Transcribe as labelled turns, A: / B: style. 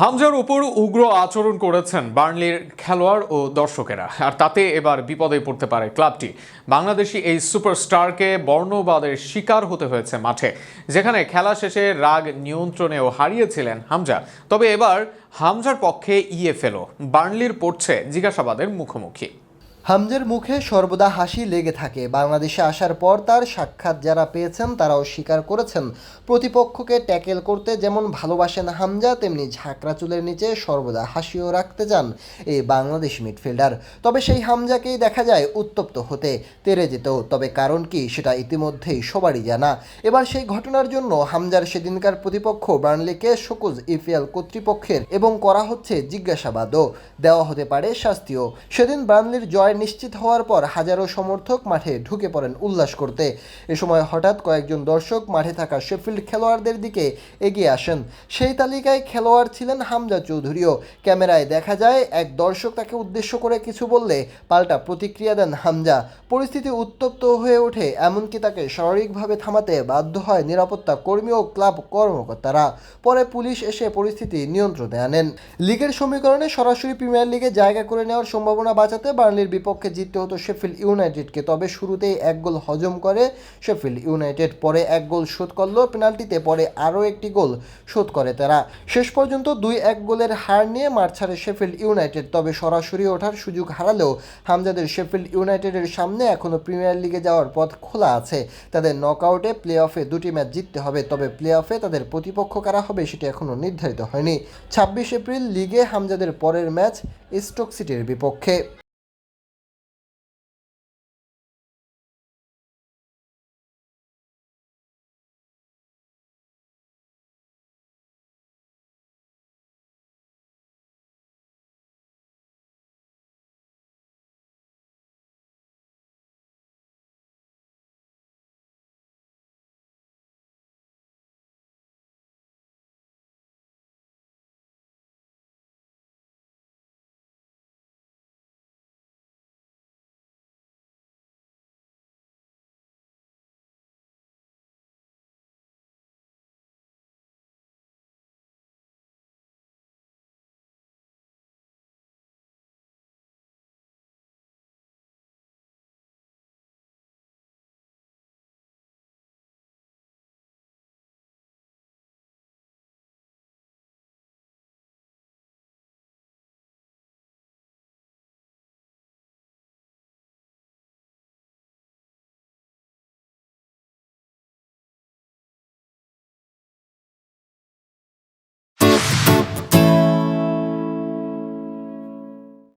A: হামজার উপর উগ্র আচরণ করেছেন বার্নলির খেলোয়াড় ও দর্শকেরা। আর তাতে এবার বিপদে পড়তে পারে ক্লাবটি। বাংলাদেশি এই সুপারস্টারকে বর্ণবাদের শিকার হতে হয়েছে মাঠে, যেখানে খেলা শেষে রাগ নিয়ন্ত্রণেও হারিয়েছিলেন হামজা। তবে এবার হামজার পক্ষে ইএফএলও বার্নলির পড়ছে জিজ্ঞাসাবাদের মুখোমুখি।
B: হামজের মুখে সর্বদা হাসি লেগে থাকে। বাংলাদেশে আসার পর তার সাক্ষাৎ যারা পেয়েছেন, তারাও স্বীকার করেছেন। প্রতিপক্ষকে ট্যাকেল করতে যেমন ভালোবাসেন হামজা, তেমনি ঝাঁকড়া চুলের নিচে সর্বদা হাসিও রাখতে চান এই বাংলাদেশ মিডফিল্ডার। তবে সেই হামজাকেই দেখা যায় উত্তপ্ত হতে তেরে যেতেও। তবে কারণ কি, সেটা ইতিমধ্যেই সবারই জানা। এবার সেই ঘটনার জন্য হামজার সেদিনকার প্রতিপক্ষ বার্নলিকে শোকজ ইপিএল কর্তৃপক্ষের এবং করা হচ্ছে জিজ্ঞাসাবাদও। দেওয়া হতে পারে শাস্তিও। সেদিন বার্নলির জয় নিশ্চিত হওয়ার পর হাজারো সমর্থক মাঠে ঢুকে পড়েন উল্লাস করতে। এ সময় হঠাৎ কয়েকজন দর্শক মাঠে থাকা শেফিল্ড খেলোয়াড়দের দিকে এগিয়ে আসেন। সেই তালিকায় খেলোয়াড় ছিলেন হামজা চৌধুরীও। ক্যামেরায় দেখা যায়, এক দর্শক তাকে উদ্দেশ্য করে কিছু বললে পাল্টা প্রতিক্রিয়া দেন হামজা। পরিস্থিতি উত্তপ্ত হয়ে ওঠে, এমনকি তাকে স্বাভাবিকভাবে থামাতে বাধ্য হয় নিরাপত্তা কর্মী ও ক্লাব কর্মকর্তারা। পরে পুলিশ এসে পরিস্থিতি নিয়ন্ত্রণে আনেন। লিগের সমীকরণে সরাসরি প্রিমিয়ার লিগে জায়গা করে নেওয়ার সম্ভাবনা বাঁচাতে বার্নলির বিপক্ষে জিততে হতো শেফিল্ড ইউনাইটেডকে, তবে শুরুতেই এক গোল হজম করে শেফিল্ড ইউনাইটেড। পরে এক গোল শোধ করল পেনাল্টিতে পরে আরও একটি গোল শোধ করে তারা। শেষ পর্যন্ত দুই এক গোলের হার নিয়ে মাঠ ছাড়ে শেফিল্ড ইউনাইটেড, তবে সরাসরি ওঠার সুযোগ হারালেও হামজাদের শেফিল্ড ইউনাইটেডের সামনে এখনও প্রিমিয়ার লিগে যাওয়ার পথ খোলা আছে। তাদের নকআউটে প্লে অফে দুটি ম্যাচ জিততে হবে, তবে প্লে অফে তাদের প্রতিপক্ষ কারা হবে সেটি এখনও নির্ধারিত হয়নি। ছাব্বিশ এপ্রিল লিগে হামজাদের পরের ম্যাচ স্টোক সিটির বিপক্ষে।